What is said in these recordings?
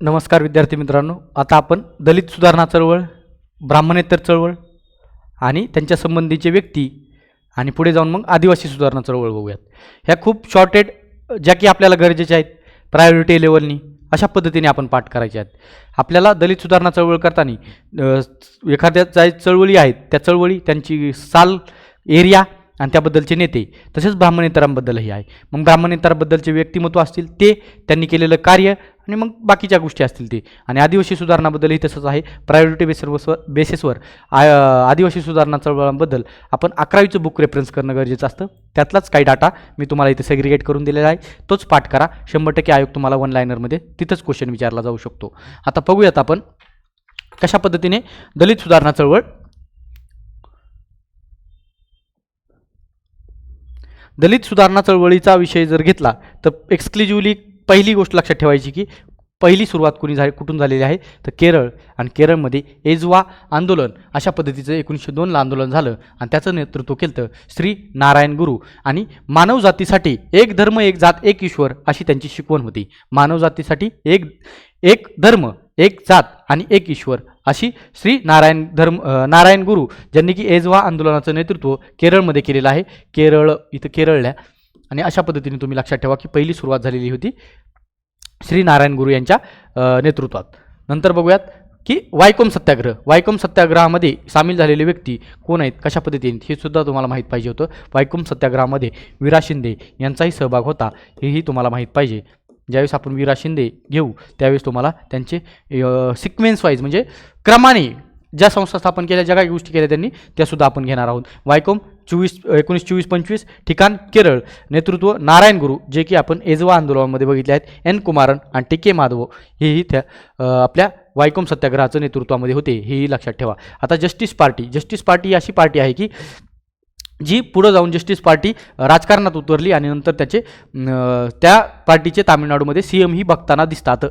नमस्कार विद्यार्थी मित्रांनो आता आपण दलित सुधारणा चळवळ ब्राह्मणेतर चळवळ आणि त्यांच्या संबंधीचे व्यक्ती आणि पुढे जाऊन मग आदिवासी सुधारणा चळवळ बघूयात. ह्या खूप शॉर्टेड ज्या की आपल्याला गरजेच्या आहेत प्रायोरिटी लेवलनी अशा पद्धतीने आपण पाठ करायचे आहेत. आपल्याला दलित सुधारणा चळवळ करताना एखाद्या ज्या चळवळी आहेत त्या चळवळी त्यांची साल एरिया आणि त्याबद्दलचे नेते तसेच ब्राह्मणेतरांबद्दलही आहे. मग ब्राह्मणेतरांबद्दलचे व्यक्तिमत्व असतील ते त्यांनी केलेलं कार्य आणि मग बाकीच्या गोष्टी असतील ते. आणि आदिवासी सुधारणाबद्दलही तसंच आहे. प्रायोरिटी बेसवर बेसिसवर आ- आदिवासी सुधारणा चळवळांबद्दल आपण अकरावीचं बुक रेफरन्स करणं गरजेचं असतं. त्यातलाच काही डाटा मी तुम्हाला इथे सेग्रिगेट करून दिलेला आहे. तोच पाठ करा. शंभर टक्के आयोग तुम्हाला वन लायनरमध्ये तिथंच क्वेश्चन विचारला जाऊ शकतो. आता बघूयात आपण कशा पद्धतीने दलित सुधारणा चळवळ दलित सुधारणा चळवळीचा विषय जर घेतला तर एक्सक्लुझिव्हली पहिली गोष्ट लक्षात ठेवायची की पहिली सुरुवात कुणी झाली कुठून झालेली आहे? तर केरळ. आणि केरळमध्ये एजवा आंदोलन अशा पद्धतीचं एकोणीसशे दोनला आंदोलन झालं आणि त्याचं नेतृत्व केलं तर श्री नारायण गुरु. आणि मानव जातीसाठी एक धर्म एक जात एक ईश्वर अशी त्यांची शिकवण होती. मानवजातीसाठी एक एक धर्म एक जात आणि एक ईश्वर अशी श्री नारायण धर्म नारायण गुरु ज्यांनी की एजवा आंदोलनाचं नेतृत्व केरळमध्ये केलेलं आहे. केरळ इथं केरळल्या. आणि अशा पद्धतीने तुम्ही लक्षात ठेवा की पहिली सुरुवात झालेली होती श्री नारायण गुरु यांच्या नेतृत्वात. नंतर बघूयात की वायकोम सत्याग्रह. वायकोम सत्याग्रहामध्ये सामील झालेले व्यक्ती कोण आहेत? कशा पद्धतीने हे सुद्धा तुम्हाला माहीत पाहिजे होतं. वायकोम सत्याग्रहामध्ये विरा शिंदे यांचाही सहभाग होता. हेही तुम्हाला माहीत पाहिजे. ज्यावेळेस आपण विरा शिंदे घेऊ त्यावेळेस तुम्हाला त्यांचे सिक्वेन्स वाईज म्हणजे क्रमाने ज्या संस्था स्थापन केल्या ज्या काही गोष्टी केल्या त्यांनी त्यासुद्धा आपण घेणार आहोत. वायकोम चोवीस एकोणीस चोवीस पंचवीस ठिकाण केरळ. नेतृत्व नारायण गुरु जे की आपण एजवा आंदोलनामध्ये बघितले आहेत एन कुमारन आणि टी के माधव हेही त्या आपल्या वायकोम सत्याग्रहाचं नेतृत्वामध्ये होते हेही लक्षात ठेवा. आता जस्टिस पार्टी जस्टिस पार्टी ही अशी पार्टी आहे की जी पुढं जाऊन जस्टिस पार्टी राजकारणात उतरली आणि नंतर त्याचे त्या पार्टीचे तामिळनाडूमध्ये सी एमही बघताना दिसतात.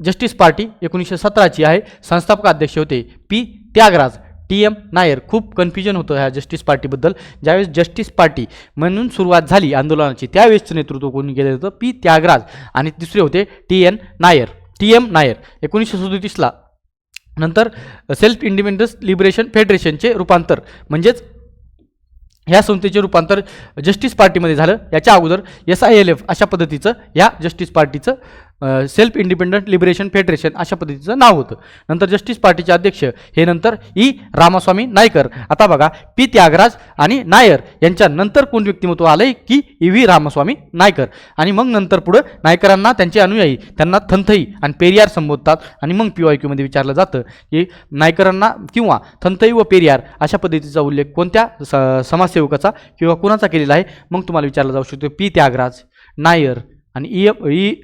जस्टिस पार्टी एकोणीसशे सतराची आहे. संस्थापक अध्यक्ष होते P Thyagaraja. T M Nair. खूप कन्फ्युजन होतं ह्या जस्टिस पार्टीबद्दल. ज्यावेळेस जस्टिस पार्टी म्हणून सुरुवात झाली आंदोलनाची त्यावेळेसचं नेतृत्व कोणी केलं होतं पी त्यागराज. आणि तिसरे होते T N Nair. T M Nair. एकोणीसशे सदोतीसला नंतर सेल्फ इंडिपेंडन्स लिबरेशन फेडरेशनचे रूपांतर. म्हणजेच ह्या संस्थेचे रूपांतर जस्टिस पार्टीमध्ये झालं. याच्या अगोदर एस आय एल एफ अशा पद्धतीचं या जस्टिस पार्टीचं सेल्फ इंडिपेंडंट लिबरेशन फेडरेशन अशा पद्धतीचं नाव होतं. नंतर जस्टिस पार्टीचे अध्यक्ष हे नंतर ई. रामास्वामी नायकर. आता बघा पी. त्यागराज आणि नायर यांच्या नंतर कोण व्यक्तिमत्व आलंय? की ई. व्ही. रामास्वामी नायकर. आणि मग नंतर पुढं नायकरांना त्यांचे अनुयायी त्यांना थंथई आणि पेरियार संबोधतात. आणि मग पी वाय क्यूमध्ये विचारलं जातं की नायकरांना किंवा थंथई व पेरियार अशा पद्धतीचा उल्लेख कोणत्या स समाजसेवकाचा किंवा कुणाचा केलेला आहे? मग तुम्हाला विचारलं जाऊ शकतो. पी. त्यागराज नायर आणि E E.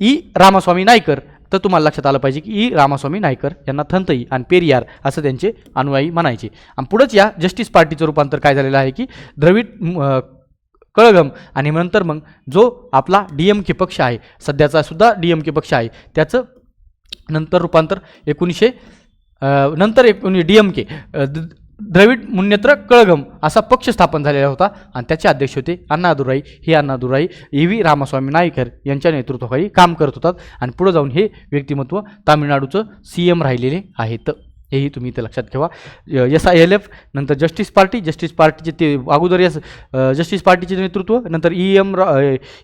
E Ramaswamy Naicker. तर तुम्हाला लक्षात आलं पाहिजे की ई रामास्वामी नायकर यांना थंतई आणि पेरियार असं त्यांचे अनुयायी म्हणायचे. आणि पुढंच या जस्टिस पार्टीचं रूपांतर काय झालेलं आहे की द्रविड कळगम आणि नंतर मग जो आपला डी एम के पक्ष आहे सध्याचा सुद्धा डी एम के पक्ष आहे त्याचं नंतर रूपांतर एकोणीसशे नंतर एकोणी D M K Dravida Munnetra Kazhagam असा पक्ष स्थापन झालेला होता आणि त्याचे अध्यक्ष होते अण्णादुराई. हे अण्णादुराई ए व्ही रामास्वामी नायकर यांच्या नेतृत्वाखाली काम करत होतात आणि पुढे जाऊन हे व्यक्तिमत्व तामिळनाडूचं सी एम राहिलेले आहेत. हेही तुम्ही इथे लक्षात ठेवा. एस आय एल एफ नंतर जस्टिस पार्टी जस्टिस पार्टीचे ते अगोदर एस जस्टिस पार्टीचे नेतृत्व नंतर ई एम रा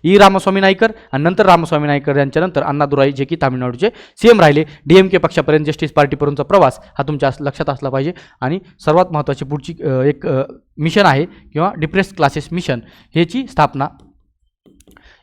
ई रामस्वामी नायकर आणि नंतर रामस्वामी नायकर यांच्यानंतर अण्णादुराई जे की तामिळनाडूचे सी एम राहिले. डी एम के पक्षापर्यंत जस्टिस पार्टीपर्यंतचा प्रवास हा तुमच्या लक्षात असला पाहिजे. आणि सर्वात महत्त्वाची पुढची एक मिशन आहे किंवा डिप्रेस क्लासेस मिशन. ह्याची स्थापना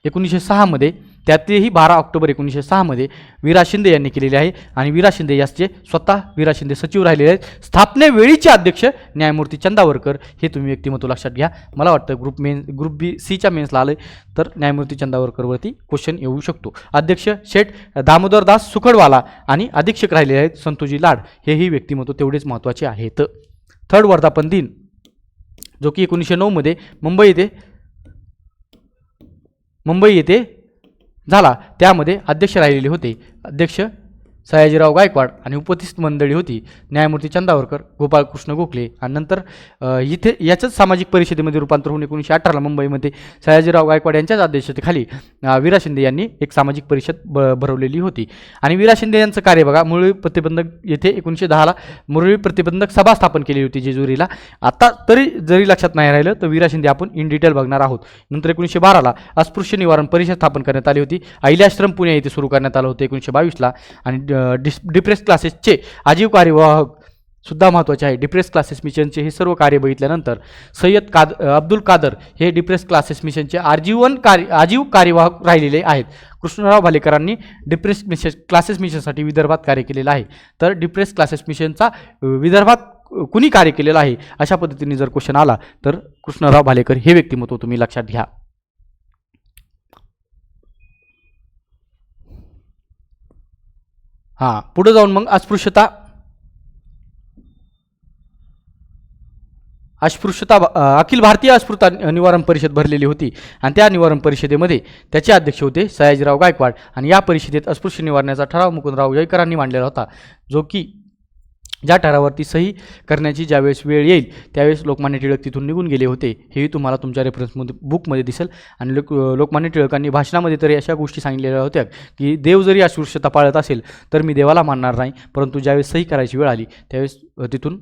एकोणीसशे सहामध्ये त्यातही बारा ऑक्टोबर एकोणीसशे सहामध्ये विरा शिंदे यांनी केलेले आहे. आणि विरा शिंदे याचे स्वतः विरा शिंदे सचिव राहिलेले आहेत. स्थापनेवेळीचे अध्यक्ष न्यायमूर्ती चंदावरकर हे तुम्ही व्यक्तिमत्व लक्षात घ्या. मला वाटतं ग्रुप मेन ग्रुप बी सीच्या मेन्सला आलं तर न्यायमूर्ती चंदावरकरवरती क्वेश्चन येऊ शकतो. अध्यक्ष शेठ दामोदर दास सुखडवाला आणि अधीक्षक राहिलेले आहेत संतोजी लाड. हेही व्यक्तिमत्व तेवढेच महत्त्वाचे आहेत. थर्ड वर्धापन दिन जो की एकोणीसशे नऊमध्ये मुंबई येथे मुंबई येथे झाला. त्यामध्ये अध्यक्ष राहिलेले होते. अध्यक्ष सयाजीराव गायकवाड आणि उपस्थित मंडळी होती न्यायमूर्ती चंदावरकर गोपाळकृष्ण गोखले आणि नंतर इथे याच्याच सामाजिक परिषदेमध्ये रूपांतर होऊन एकोणीसशे अठराला मुंबईमध्ये सयाजीराव गायकवाड यांच्याच अध्यक्षतेखाली अ, विरा शिंदे यांनी एक सामाजिक परिषद ब भरवलेली होती. आणि विरा शिंदे यांचं कार्य बघा मुरळी प्रतिबंधक येथे एकोणीसशे दहाला मुरळी प्रतिबंधक सभा स्थापन केली होती जेजुरीला. आता तरी जरी लक्षात नाही राहिलं तर विरा शिंदे आपण इन डिटेल बघणार आहोत. नंतर एकोणीसशे बाराला अस्पृश्य निवारण परिषद स्थापन करण्यात आली होती. अहिल्याश्रम पुणे येथे सुरू करण्यात आलं होतं एकोणीसशे बावीसला. आणि डिस डिप्रेस क्लासेसचे आजीव कार्यवाहक सुद्धा महत्त्वाचे आहे. डिप्रेस क्लासेस मिशनचे हे सर्व कार्य बघितल्यानंतर सय्यद काद अब्दुल कादर हे डिप्रेस क्लासेस मिशनचे आजीवन कार्य आजीव कार्यवाहक राहिलेले आहेत. कृष्णराव भालेकरांनी डिप्रेस मिशन क्लासेस मिशनसाठी विदर्भात कार्य केलेलं आहे. तर डिप्रेस क्लासेस मिशनचा विदर्भात कुणी कार्य केलेलं आहे? अशा पद्धतीने जर क्वेश्चन आला तर कृष्णराव भालेकर हे व्यक्तिमत्व तुम्ही लक्षात घ्या. हां पुढे जाऊन मग अस्पृश्यता. अस्पृश्यता अखिल भारतीय अस्पृता निवारण परिषद भरलेली होती आणि त्या निवारण परिषदेमध्ये त्याचे अध्यक्ष होते सयाजीराव गायकवाड. आणि या परिषदेत अस्पृश्य निवारण्याचा ठराव मुकुंदराव जयकरांनी मांडलेला होता जो की ज्या ठरावावरती सही करण्याची ज्यावेळेस वेळ येईल त्यावेळेस लोकमान्य टिळक तिथून निघून गेले होते. हेही तुम्हाला तुमच्या रेफरन्समध्ये बुकमध्ये दिसेल. आणि लोक लोकमान्य टिळकांनी भाषणामध्ये तरी अशा गोष्टी सांगितलेल्या होत्या की देव जरी अस्पृश्यता पाळत असेल तर मी देवाला मानणार नाही. परंतु ज्यावेळेस सही करायची वेळ आली त्यावेळेस तिथून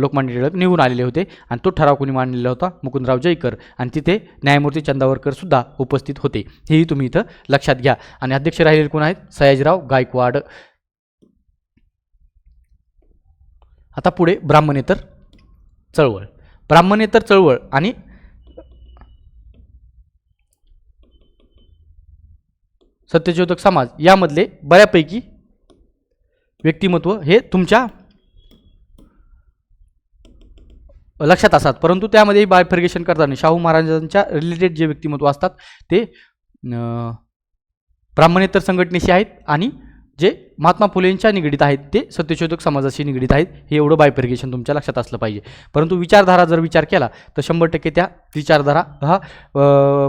लोकमान्य टिळक निघून आलेले होते. आणि तो ठराव कोणी मांडलेला होता? मुकुंदराव जयकर. आणि तिथे न्यायमूर्ती चंदावरकर सुद्धा उपस्थित होते. हेही तुम्ही इथं लक्षात घ्या. आणि अध्यक्ष राहिलेले कोण आहेत? सयाजीराव गायकवाड. आता पुढे ब्राह्मणेतर चळवळ. ब्राह्मणेतर चळवळ आणि सत्यशोधक समाज यामधले बऱ्यापैकी व्यक्तिमत्व हे तुमच्या लक्षात असतात. परंतु त्यामध्ये बायफर्गेशन करताना शाहू महाराजांच्या रिलेटेड जे व्यक्तिमत्व असतात ते ब्राह्मणेतर संघटनेशी आहेत आणि जे महात्मा फुलेंच्या निगडीत आहेत ते सत्यशोधक समाजाशी निगडीत आहेत हे एवढं बायफर्गेशन तुमच्या लक्षात असलं पाहिजे. परंतु विचारधारा जर विचार केला तर शंभर टक्के त्या विचारधारा हा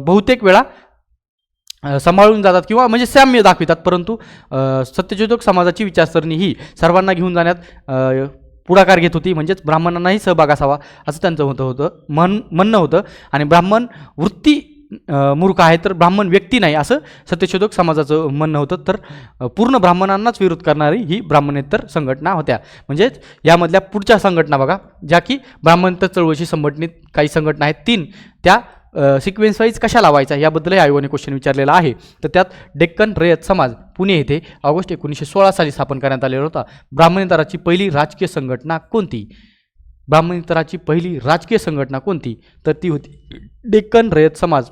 बहुतेक वेळा सांभाळून जातात किंवा म्हणजे साम्य दाखवितात. परंतु सत्यशोधक समाजाची विचारसरणी ही सर्वांना घेऊन जाण्यात पुढाकार घेत होती. म्हणजेच ब्राह्मणांनाही सहभाग असावा असं त्यांचं होतं होतं म्हण म्हणणं होतं. आणि ब्राह्मण वृत्ती मूर्ख आहे तर ब्राह्मण व्यक्ती नाही असं सत्यशोधक समाजाचं म्हणणं होतं. तर पूर्ण ब्राह्मणांनाच विरोध करणारी ही ब्राह्मणेतर संघटना होत्या. म्हणजेच यामधल्या पुढच्या संघटना बघा ज्या की ब्राह्मणेतर चळवळीशी संघटनेत काही संघटना आहेत तीन. त्या सिक्वेन्स वाईज कशा लावायचा याबद्दलही आयोगाने क्वेश्चन विचारलेला आहे. तर त्यात डेक्कन रयत समाज पुणे येथे ऑगस्ट एकोणीसशे सोळा साली स्थापन करण्यात आलेला होता. ब्राह्मणेतराची पहिली राजकीय संघटना कोणती? ब्राह्मणेतराची पहिली राजकीय संघटना कोणती? तर ती होती डेक्कन रयत समाज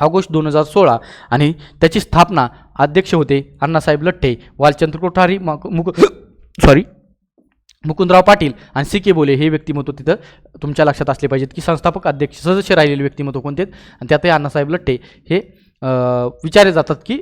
ऑगस्ट दोन हजार सोळा. आणि त्याची स्थापना अध्यक्ष होते अण्णासाहेब लठ्ठे वालचंद्र कोठारी मक- मुक सॉरी मुकुंदराव पाटील आणि सी के बोले हे व्यक्तिमत्व तिथं तुमच्या लक्षात असले पाहिजेत की संस्थापक अध्यक्ष सदस्य राहिलेले व्यक्तिमत्व कोणते आहेत? आणि त्यातही अण्णासाहेब लठ्ठे हे विचारले जातात की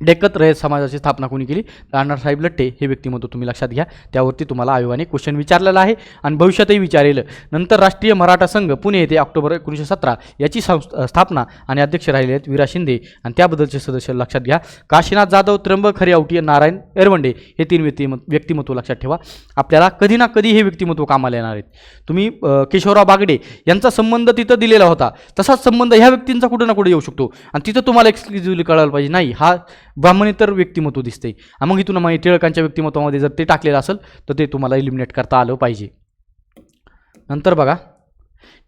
डेक्कत रयत समाजाची स्थापना कोणी केली? तर अण्णासाहेब लट्टे हे व्यक्तिमत्व तुम्ही लक्षात घ्या. त्यावरती तुम्हाला आयोगाने क्वेश्चन विचारलेला आहे आणि भविष्यातही विचारेल. नंतर राष्ट्रीय मराठा संघ पुणे येथे ऑक्टोबर एकोणीसशे सतरा याची स्थापना आणि अध्यक्ष राहिले आहेत विरा शिंदे. आणि त्याबद्दलचे सदस्य लक्षात घ्या. काशीनाथ जाधव त्र्यंबक खरेवटी नारायण एरवंडे हे तीन व्यक्तिम व्यक्तिमत्व लक्षात ठेवा. आपल्याला कधी ना कधी हे व्यक्तिमत्व कामाला येणार आहेत. तुम्ही केशवराव बागडे यांचा संबंध तिथं दिलेला होता. तसाच संबंध ह्या व्यक्तींचा कुठं ना कुठे येऊ शकतो. आणि तिथं तुम्हाला एक्सक्लुझिव्हली कळायला पाहिजे. नाही हा ब्राह्मणेतर व्यक्तिमत्व दिसते मग इथून माहिती टिळकांच्या व्यक्तिमत्वामध्ये जर ते टाकलेलं असेल तर ते तुम्हाला इलिमिनेट करता आलं पाहिजे. नंतर बघा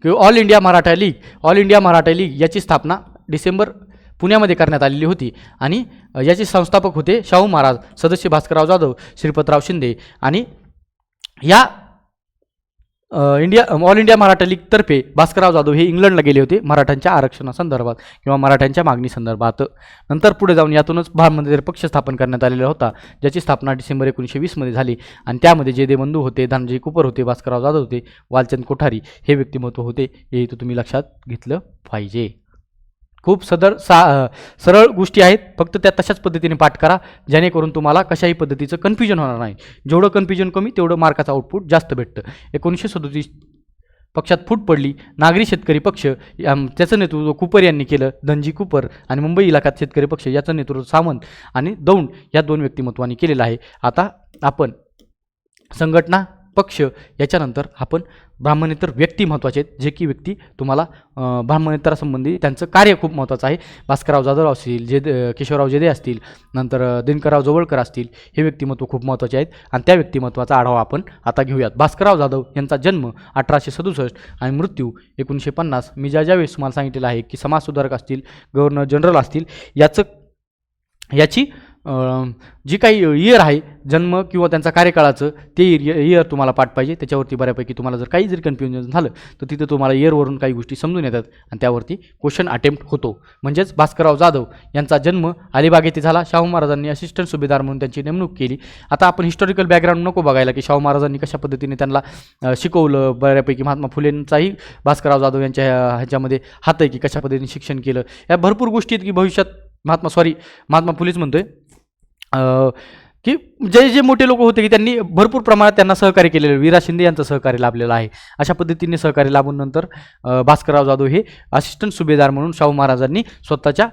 की All India Maratha League All India Maratha League याची स्थापना डिसेंबर पुण्यामध्ये करण्यात आलेली होती. आणि याचे संस्थापक होते शाहू महाराज सदस्य भास्करराव जाधव श्रीपतराव शिंदे आणि या इंडिया ऑल इंडिया मराठा लीगतर्फे भास्करराव जाधव हे इंग्लंडला गेले होते मराठ्यांच्या आरक्षणासंदर्भात किंवा मराठ्यांच्या मागणी संदर्भात नंतर पुढे जाऊन यातूनच भारमध्ये पक्ष स्थापन करण्यात आलेला होता ज्याची स्थापना डिसेंबर एकोणीसशे वीसमध्ये झाली आणि त्यामध्ये जे देवंदू होते धनंजय कुपर होते भास्करराव जाधव होते वालचंद कोठारी हे व्यक्तिमत्व होते हे इथं तुम्ही लक्षात घेतलं पाहिजे. खूप सदर सा सरळ गोष्टी आहेत. फक्त त्या तशाच पद्धतीने पाठ करा जेणेकरून तुम्हाला कशाही पद्धतीचं कन्फ्युजन होणार नाही. जेवढं कन्फ्युजन कमी तेवढं मार्काचं आउटपुट जास्त भेटतं. एकोणीसशे सदोतीस पक्षात फूट पडली. नागरी शेतकरी पक्ष त्याचं नेतृत्व कुपर यांनी केलं धनजी कुपर आणि मुंबई इलाकात शेतकरी पक्ष याचं नेतृत्व सावंत आणि दौंड या दोन व्यक्तिमत्वांनी केलेलं आहे. आता आपण संघटना पक्ष याच्यानंतर आपण ब्राह्मणेतर व्यक्ती महत्त्वाचे आहेत. जे की व्यक्ती तुम्हाला ब्राह्मणेतरासंबंधी त्यांचं कार्य खूप महत्त्वाचं आहे. भास्करराव जाधव असतील जे केशवराव जेदे असतील नंतर दिनकरराव जवळकर असतील हे व्यक्तिमत्व खूप महत्त्वाचे आहेत. आणि त्या व्यक्तिमत्वाचा आढावा आपण आता घेऊयात. भास्करराव जाधव यांचा जन्म अठराशे सदुसष्ट आणि मृत्यू एकोणीसशे पन्नास. मी ज्या ज्यावेळेस तुम्हाला सांगितलेलं आहे की समाजसुधारक असतील गव्हर्नर जनरल असतील याचं याची जी काही इयर आहे जन्म किंवा त्यांचा कार्यकाळाचं ते इयर तुम्हाला पाठ पाहिजे. त्याच्यावरती बऱ्यापैकी तुम्हाला जर काही जरी कन्फ्युजन झालं तर तिथं तुम्हाला इयरवरून काही गोष्टी समजून येतात आणि त्यावरती क्वेश्चन अटेम्प्ट होतो. म्हणजेच भास्करराव जाधव यांचा जन्म अलिबाग येथे झाला. शाहू महाराजांनी असिस्टंट सुभेदार म्हणून त्यांची नेमणूक केली. आता आपण हिस्टॉरिकल बॅकग्राऊंड नको बघायला की शाहू महाराजांनी कशा पद्धतीने त्यांना शिकवलं. बऱ्यापैकी महात्मा फुलेंचाही भास्करराव जाधव यांच्या ह्याच्यामध्ये हात आहे की कशा पद्धतीने शिक्षण केलं. या भरपूर गोष्टी आहेत की भविष्यात महात्मा सॉरी महात्मा फुलेच म्हणतोय. की जे जे मोठे लोक होते की त्यांनी भरपूर प्रमाणात त्यांना सहकार्य केलेलं विरा शिंदे यांचं सहकार्य लाभलेलं आहे. अशा पद्धतीने सहकार्य लाभून नंतर भास्करराव जाधव हे असिस्टंट सुभेदार म्हणून शाहू महाराजांनी स्वतःच्या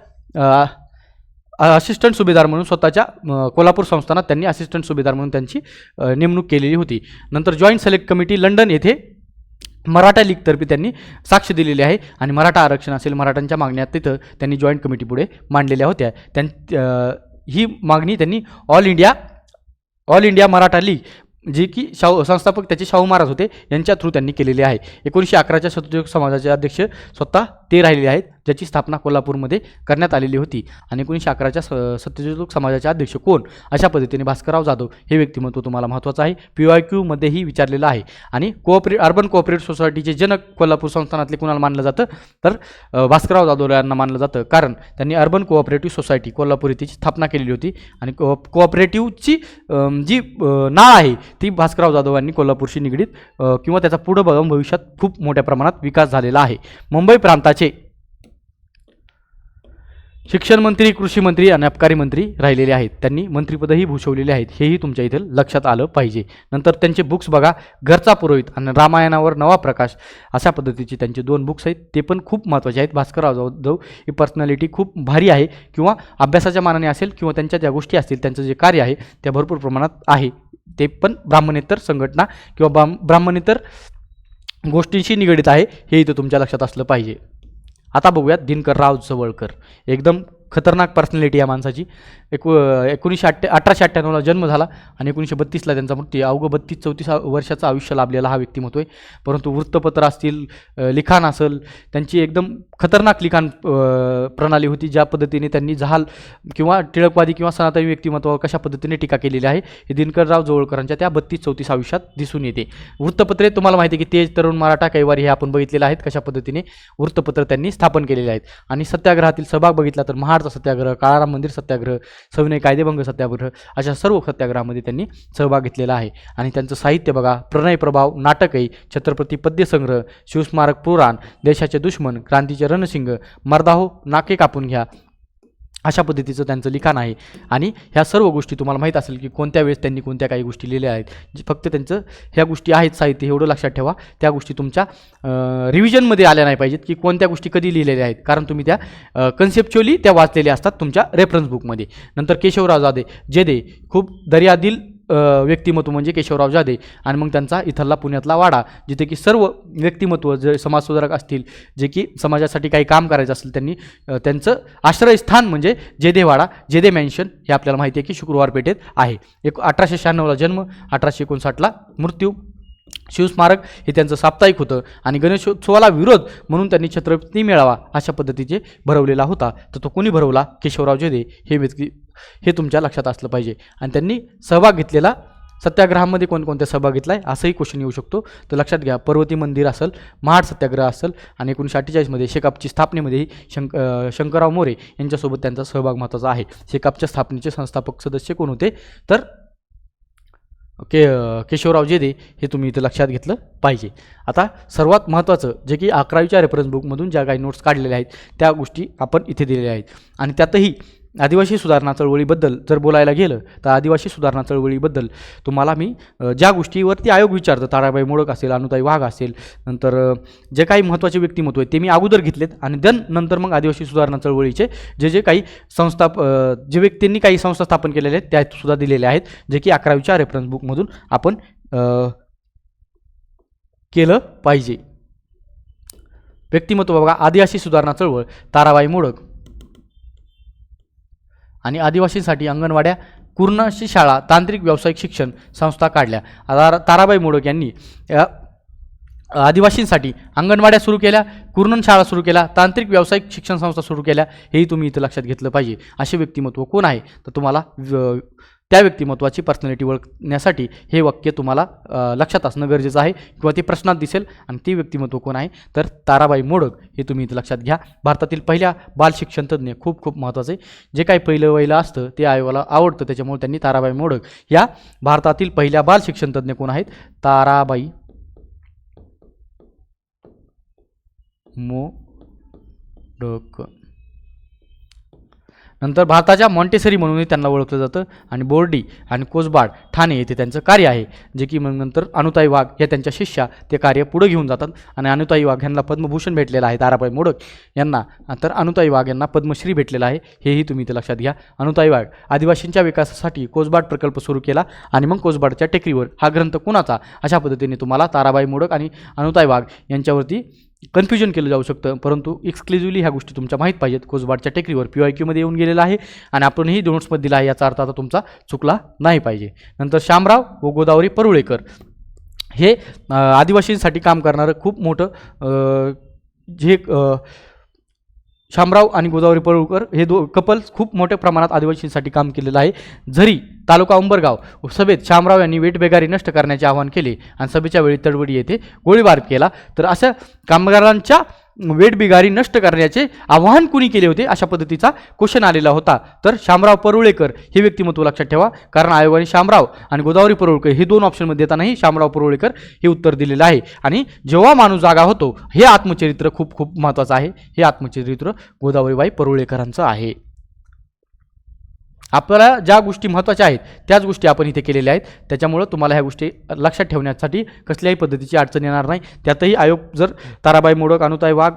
असिस्टंट सुभेदार म्हणून स्वतःच्या कोल्हापूर संस्थानात त्यांनी असिस्टंट सुभेदार म्हणून त्यांची नेमणूक केलेली होती. नंतर जॉईंट सिलेक्ट कमिटी लंडन येथे मराठा लीगतर्फे त्यांनी साक्ष दिलेली आहे आणि मराठा आरक्षण असेल मराठ्यांच्या मागण्या तिथं त्यांनी जॉईंट कमिटीपुढे मांडलेल्या होत्या. त्यां ही मागणी त्यांनी All India All India Maratha League जे की शाहू संस्थापक त्याचे शाहू महाराज होते यांच्या थ्रू त्यांनी केलेली आहे. एकोणीसशे अकराच्या सत्ययुग समाजाचे अध्यक्ष स्वतः ते राहिलेले आहेत ज्याची स्थापना कोल्हापूरमध्ये करण्यात आलेली होती. आणि एकोणीसशे अकराच्या स सत्ययुग समाजाचे अध्यक्ष कोण? अशा पद्धतीने भास्करराव जाधव हे व्यक्तिमत्व तुम्हाला महत्त्वाचं आहे. पी वाय क्यूमध्येही विचारलेलं आहे. आणि कोऑपरे अर्बन कोऑपरेटिव्ह सोसायटीचे जनक कोल्हापूर संस्थानातले कुणाला मानलं जातं? तर भास्करराव जाधव यांना मानलं जातं. कारण त्यांनी अर्बन कोऑपरेटिव्ह सोसायटी कोल्हापूर येथे स्थापना केलेली होती. आणि को कोऑपरेटिव्हची जी नाळ आहे ती भास्करराव जाधव यांनी कोल्हापूरशी निगडीत किंवा त्याचा पुढं भविष्यात खूप मोठ्या प्रमाणात विकास झालेला आहे. मुंबई प्रांताचे शिक्षण मंत्री कृषी मंत्री आणि अबकारी मंत्री राहिलेले आहेत. त्यांनी मंत्रिपदही भूषवलेले आहेत. हेही तुमच्या इथे लक्षात आलं पाहिजे. नंतर त्यांचे बुक्स बघा. घरचा पुरोहित आणि रामायणावर नवा प्रकाश अशा पद्धतीचे त्यांचे दोन बुक्स आहेत. ते पण खूप महत्त्वाचे आहेत. भास्करराव जाधव ही पर्सनॅलिटी खूप भारी आहे किंवा अभ्यासाच्या मानाने असेल किंवा त्यांच्या ज्या गोष्टी असतील त्यांचं जे कार्य आहे त्या भरपूर प्रमाणात आहे. ते पण ब्राह्मणेतर संघटना किंवा ब्राह्मणेतर गोष्टींशी निगडीत आहे. हे इथं तुमच्या लक्षात असलं पाहिजे. आता बघूयात दिनकर राव जवळकर. एकदम खतरनाक पर्सनॅलिटी या माणसाची. एकू एकोणीसशे अठ्ठ्या अठराशे अठ्ठ्याण्णवला जन्म झाला आणि एकोणीसशे बत्तीसला त्यांचा मृत्यू अवघं बत्तीस चौतीस वर्षाचं आयुष्य लाभलेला हा व्यक्तिमत्व आहे. परंतु वृत्तपत्र असतील लिखाण असेल त्यांची एकदम खतरनाक लिखाण प्रणाली होती ज्या पद्धतीने त्यांनी जहाल किंवा टिळकवादी किंवा सनातनी व्यक्तिमत्वावर कशा पद्धतीने टीका केलेली आहे हे दिनकरराव जोळकरांच्या त्या बत्तीस चौतीस आयुष्यात दिसून येते. वृत्तपत्रे तुम्हाला माहिती आहे की तेज तरुण मराठा कैवारी हे आपण बघितलेले आहेत कशा पद्धतीने वृत्तपत्र त्यांनी स्थापन केलेले आहेत. आणि सत्याग्रहातील सहभाग बघितला तर महाडचा सत्याग्रह काळाराम मंदिर सत्याग्रह सविनय कायदेभंग सत्याग्रह अशा सर्व सत्याग्रहामध्ये त्यांनी सहभाग घेतलेला आहे. आणि त्यांचं साहित्य बघा प्रणय प्रभाव नाटकही छत्रपती पद्यसंग्रह शिवस्मारक पुराण देशाचे दुश्मन क्रांतीचे रणसिंग मर्दाहो नाके कापून घ्या. अशा पद्धतीचं त्यांचं लिखाण आहे. आणि ह्या सर्व गोष्टी तुम्हाला माहीत असेल की कोणत्या वेळेस त्यांनी कोणत्या काही गोष्टी लिहिल्या आहेत. फक्त त्यांचं ह्या गोष्टी आहेत साहित्य एवढं लक्षात ठेवा. त्या गोष्टी तुमच्या रिव्हिजनमध्ये आल्या नाही पाहिजेत की कोणत्या गोष्टी कधी लिहिलेल्या आहेत. कारण तुम्ही त्या कन्सेप्च्युअली त्या वाचलेल्या असतात तुमच्या रेफरन्स बुकमध्ये नंतर केशवराव जाधे जेदे खूप दर्यादिल व्यक्तिमत्व म्हणजे केशवराव जाधे आणि मग त्यांचा इथला पुण्यातला वाडा जिथे की सर्व व्यक्तिमत्व जे समाजसुधारक असतील जे की समाजासाठी काही काम करायचं असेल त्यांनी त्यांचं आश्रयस्थान म्हणजे जेदेवाडा जेदे मॅन्शन हे आपल्याला माहिती आहे की शुक्रवार पेठेत आहे. एक अठराशे शहाण्णवला जन्म अठराशे एकोणसाठला मृत्यू. शिवस्मारक हे त्यांचं साप्ताहिक होतं आणि गणेशोत्सवाला विरोध म्हणून त्यांनी छत्रपती मिळावा अशा पद्धतीचे भरवलेला होता. तर तो कोणी भरवला? केशवराव जेदे. हे व्यक्ती हे तुमच्या लक्षात असलं पाहिजे. आणि त्यांनी सहभाग घेतलेला सत्याग्रहामध्ये कोणकोणत्या सहभाग घेतला आहे असंही क्वेश्चन येऊ शकतो. तर लक्षात घ्या पर्वती मंदिर असेल महाड सत्याग्रह असेल आणि एकोणीसशे अठ्ठेचाळीसमध्ये शेकापची स्थापनेमध्येही शंक शंकरराव मोरे यांच्यासोबत त्यांचा सहभाग महत्त्वाचा आहे. शेकापच्या स्थापनेचे संस्थापक सदस्य कोण होते? तर के केशवराव जेदे हे तुम्ही इथं लक्षात घेतलं पाहिजे. आता सर्वात महत्त्वाचं जे की अकरावीच्या रेफरन्स बुकमधून ज्या काही नोट्स काढलेल्या आहेत त्या गोष्टी आपण इथे दिलेल्या आहेत. आणि त्यातही आदिवासी सुधारणा चळवळीबद्दल जर बोलायला गेलं तर आदिवासी सुधारणा चळवळीबद्दल तुम्हाला मी ज्या गोष्टीवरती आयोग विचारतं ताराबाई मोडक असेल अनुताई वाघ असेल नंतर जे काही महत्त्वाचे व्यक्तिमत्व आहेत ते मी अगोदर घेतलेत आणि देन नंतर मग आदिवासी सुधारणा चळवळीचे जे जे काही संस्था जे व्यक्तींनी काही संस्था स्थापन केलेल्या आहेत त्या सुद्धा दिलेल्या आहेत जे की अकरावीच्या रेफरन्स बुकमधून आपण केलं पाहिजे. व्यक्तिमत्व बघा आदिवासी सुधारणा चळवळ ताराबाई मोडक आणि आदिवासींसाठी अंगणवाड्या कुर्णाशी शाळा तांत्रिक व्यावसायिक शिक्षण संस्था काढल्या. तारा ताराबाई मोडक यांनी आदिवासींसाठी अंगणवाड्या सुरू केल्या कुर्णन शाळा सुरू केल्या तांत्रिक व्यावसायिक शिक्षण संस्था सुरू केल्या हेही तुम्ही इथं लक्षात घेतलं पाहिजे. असे व्यक्तिमत्व कोण आहे? तर तुम्हाला त्या व्यक्तिमत्वाची पर्सनॅलिटी ओळखण्यासाठी हे वाक्य तुम्हाला लक्षात असणं गरजेचं आहे किंवा ती प्रश्नात दिसेल आणि ती व्यक्तिमत्व कोण आहे? तर ताराबाई मोडक हे तुम्ही इथं लक्षात घ्या. भारतातील पहिल्या बाल शिक्षण खूप खूप महत्त्वाचे जे काही पहिलं वहिलं असतं ते आयोगाला आवडतं त्याच्यामुळे त्यांनी ताराबाई मोडक. या भारतातील पहिल्या बाल शिक्षण कोण आहेत? ताराबाई मोडक. नंतर भारताच्या मॉन्टेसरी म्हणूनही त्यांना ओळखलं जातं आणि बोर्डी आणि कोसबाड ठाणे येथे त्यांचं कार्य आहे जे की मग नंतर अनुताई वाघ या त्यांच्या शिष्या ते कार्य पुढे घेऊन जातात. आणि अनुताई वाघ यांना पद्मभूषण भेटलेलं आहे ताराबाई मोडक यांना तर अनुताई वाघ यांना पद्मश्री भेटलेला आहे. हेही तुम्ही इथे लक्षात घ्या. अनुताई वाघ आदिवासींच्या विकासासाठी कोसबाड प्रकल्प सुरू केला आणि मग कोसबाडच्या टेकडीवर हा ग्रंथ कुणाचा? अशा पद्धतीने तुम्हाला ताराबाई मोडक आणि अनुताई वाघ यांच्यावरती कन्फ्युजन केलं जाऊ शकतं. परंतु एक्सक्लुझिव्हली ह्या गोष्टी तुमच्या माहीत पाहिजेत. कोजवाडच्या टेकरीवर पी आय क्यूमध्ये येऊन गेलेला आहे आणि आपणही नोट्समध्ये दिला आहे. याचा अर्थ आता तुमचा चुकला नाही पाहिजे. नंतर शामराव व गोदावरी परुळेकर हे आदिवासींसाठी काम करणारं खूप मोठं जे शामराव आणि गोदावरी परुळकर हे दो कपल्स खूप मोठ्या प्रमाणात आदिवासींसाठी काम केलेलं आहे. झरी तालुका उंबरगाव सभेत शामराव यांनी वेठबेगारी नष्ट करण्याचे आवाहन केले आणि सभेच्या वेळी तडवडी येथे गोळीबार केला. तर अशा कामगारांच्या वेठबिगारी नष्ट करण्याचे आवाहन कुणी केले होते? अशा पद्धतीचा क्वेश्चन आलेला होता. तर शामराव परुळेकर हे व्यक्तिमत्व लक्षात ठेवा. कारण आयोगाने शामराव आणि गोदावरी परुळकर हे दोन ऑप्शनमध्ये देतानाही शामराव परुळेकर हे उत्तर दिलेलं आहे. आणि जेव्हा माणूस जागा होतो हे आत्मचरित्र खूप खूप महत्त्वाचं आहे. हे आत्मचरित्र गोदावरीबाई परुळेकरांचं आहे. आपल्याला ज्या गोष्टी महत्त्वाच्या आहेत त्याच गोष्टी आपण इथे केलेल्या आहेत. त्याच्यामुळं तुम्हाला ह्या गोष्टी लक्षात ठेवण्यासाठी कसल्याही पद्धतीची अडचण येणार नाही. त्यातही आयोग जर ताराबाई मोडक अनुताई वाघ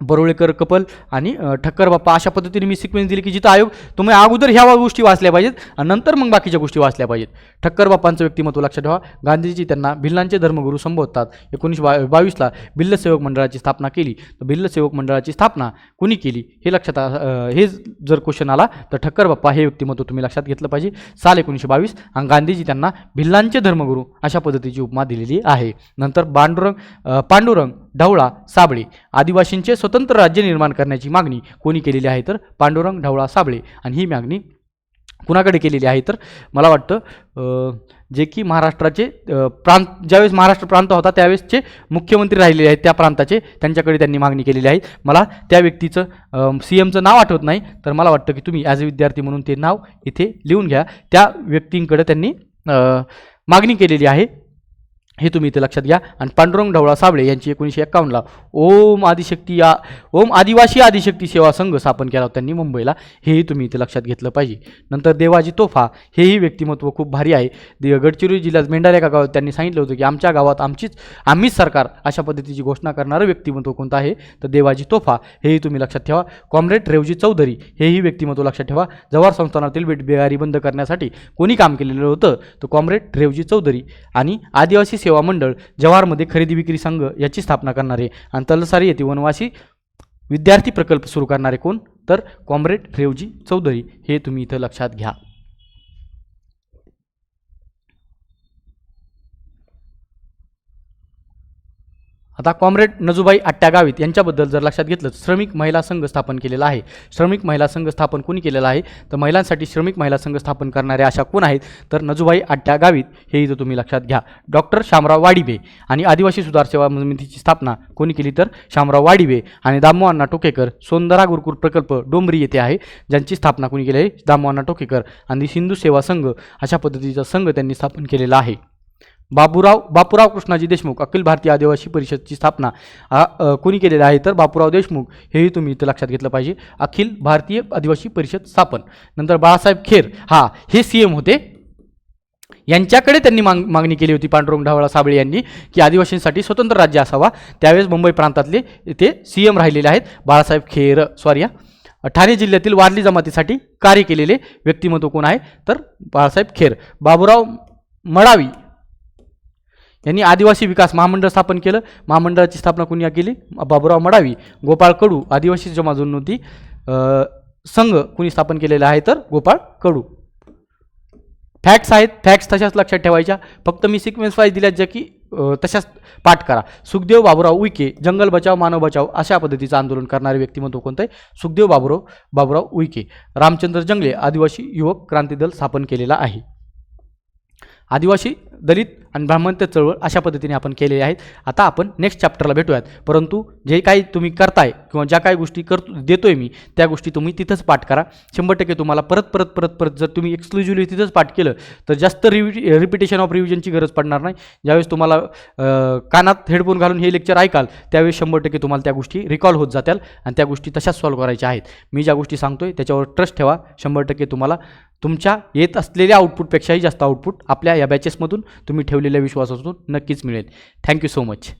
बरोळेकर कपल आणि ठक्कर बाप्पा अशा पद्धतीने मी सिक्वेन्स दिली की जिथं आयोग तुम्ही अगोदर ह्या गोष्टी वाचल्या पाहिजेत आणि नंतर मग बाकीच्या गोष्टी वाचल्या पाहिजेत. ठक्कर बाप्पांचं व्यक्तिमत्व लक्षात ठेवा. गांधीजी त्यांना भिल्लांचे धर्मगुरू संबोधतात. एकोणीसशे बा बावीसला भिल्ल सेवक मंडळाची स्थापना केली. तर भिल्ल सेवक मंडळाची स्थापना कुणी केली? हे लक्षात आ- हे जर क्वेश्चन आला तर ठक्कर बाप्पा हे व्यक्तिमत्व तुम्ही लक्षात घेतलं पाहिजे. साल एकोणीसशे बावीस आणि गांधीजी त्यांना भिल्लांचे धर्मगुरू अशा पद्धतीची उपमा दिलेली आहे. नंतर पांडुरंग पांडुरंग ढवळा साबळे आदिवासींचे स्वतंत्र राज्य निर्माण करण्याची मागणी कोणी केलेली आहे तर पांडुरंग ढवळा साबळे आणि ही मागणी कुणाकडे केलेली आहे तर मला वाटतं जे की महाराष्ट्राचे प्रांत ज्यावेळेस महाराष्ट्र प्रांत होता त्यावेळेसचे मुख्यमंत्री राहिलेले आहेत त्या प्रांताचे त्यांच्याकडे त्यांनी मागणी केलेली आहे. मला त्या व्यक्तीचं सी एमचं नाव आठवत नाही तर मला वाटतं की तुम्ही ॲज अ विद्यार्थी म्हणून ते नाव इथे लिहून घ्या. त्या व्यक्तींकडे त्यांनी मागणी केलेली आहे. हे तुम्ही इथे लक्षात घ्या. आणि पांडुरंग ढवळा साबळे यांची एकोणीसशे एक्कावन्नला ओम आदिशक्ती या ओम आदिवासी आदिशक्ती सेवा संघ स्थापन केला होता त्यांनी मुंबईला. हेही तुम्ही इथे लक्षात घेतलं पाहिजे. नंतर देवाजी तोफा हेही व्यक्तिमत्व खूप भारी आहे. दे गडचिरोली जिल्ह्यात मेंढार एका गावात त्यांनी सांगितलं होतं की आमच्या गावात आमचीच आम्हीच सरकार. अशा पद्धतीची घोषणा करणारं व्यक्तिमत्व कोणतं आहे? तर देवाजी तोफा हेही तुम्ही लक्षात ठेवा. कॉम्रेड रेवजी चौधरी हेही व्यक्तिमत्व लक्षात ठेवा. जव्हार संस्थानातील बेट बेगारी बंद करण्यासाठी कोणी काम केलेलं होतं? तर कॉम्रेड रेवजी चौधरी आणि आदिवासी सेवा मंडळ जवारमध्ये खरेदी विक्री संघ याची स्थापना करणारे आणि तलसारी येथे वनवासी विद्यार्थी प्रकल्प सुरू करणारे कोण? तर कॉम्रेड रेवजी चौधरी. हे तुम्ही इथं लक्षात घ्या. आता कॉम्रेड नजुबाई आट्या गावित यांच्याबद्दल जर लक्षात घेतलं श्रमिक महिला संघ स्थापन केलेला आहे. श्रमिक महिला संघ स्थापन कोणी केलेला आहे? तर महिलांसाठी श्रमिक महिला संघ स्थापन करणाऱ्या अशा कोण आहेत? तर नजुबाई आट्या गावित हे इथं तुम्ही लक्षात घ्या. डॉक्टर शामराव वाडिबे आणि आदिवासी सुधार सेवा समितीची स्थापना कोणी केली तर? शामराव वाडिबे आणि दामोअण्णा टोकेकर सोंदरा गुरुकुल प्रकल्प डोंबरी येथे आहे. ज्यांची स्थापना कोणी केली आहे? दामोअण्णा टोकेकर आणि सिंधू सेवा संघ अशा पद्धतीचा संघ त्यांनी स्थापन केलेला आहे. बाबूराव बापूराव कृष्णाजी देशमुख अखिल भारतीय आदिवासी परिषदची स्थापना कोणी केलेली आहे? तर बापूराव देशमुख हेही तुम्ही इथं लक्षात घेतलं पाहिजे. अखिल भारतीय आदिवासी परिषद स्थापन. नंतर बाळासाहेब खेर हा हे सी एम होते. यांच्याकडे त्यांनी माग मागणी केली होती पांडुरंग ढावळा साबळे यांनी की आदिवासींसाठी स्वतंत्र राज्य असावा. त्यावेळेस मुंबई प्रांतातले ते सी एम राहिलेले आहेत. बाळासाहेब खेर सॉरी ठाणे जिल्ह्यातील वारली जमातीसाठी कार्य केलेले व्यक्तिमत्व कोण आहे? तर बाळासाहेब खेर. बाबूराव मडावी यांनी आदिवासी विकास महामंडळ स्थापन केलं. महामंडळाची स्थापना कोणी केली? बाबूराव मडावी गोपाळ कडू आदिवासी जमाजून होती संघ कुणी स्थापन केलेला आहे तर गोपाळ कडू. फॅक्ट्स आहेत. फॅक्ट्स तशाच लक्षात ठेवायच्या. फक्त मी सिक्वेन्स वाईज दिल्यात ज्या की तशाच पाठ करा. सुखदेव बाबूराव उईके जंगल बचाव मानव बचाव अशा पद्धतीचं आंदोलन करणारे व्यक्तिमत्व कोणतं आहे? सुखदेव बाबूराव बाबूराव उईके रामचंद्र जंगले आदिवासी युवक क्रांती दल स्थापन केलेला आहे. आदिवासी दलित आणि ब्राह्मणत्य चळवळ अशा पद्धतीने आपण केलेले आहेत. आता आपण नेक्स्ट चॅप्टरला भेटूयात. परंतु जे काही तुम्ही करताय किंवा ज्या काही गोष्टी कर देतोय मी त्या गोष्टी तुम्ही तिथंच पाठ करा. शंभर टक्के तुम्हाला परत परत परत परत जर तुम्ही एक्सक्लुझिव्हली तिथंच पाठ केलं तर जास्त रिव्हि रिपिटेशन ऑफ रिव्हिजनची गरज पडणार नाही. ज्यावेळेस तुम्हाला कानात हेडफोन घालून हे लेक्चर ऐकाल त्यावेळेस शंभर टक्के तुम्हाला त्या गोष्टी रिकॉल होत जातील आणि त्या गोष्टी तशाच सॉल्व्ह करायच्या आहेत. मी ज्या गोष्टी सांगतोय त्याच्यावर ट्रस्ट ठेवा. शंभर टक्के तुम्हाला तुमच्या येत असलेल्या आउटपुटपेक्षाही जास्त आउटपुट आपल्या या बॅचेसमधून तुम्ही ठेवलेल्या विश्वासातून नक्कीच मिळेल. Thank you so much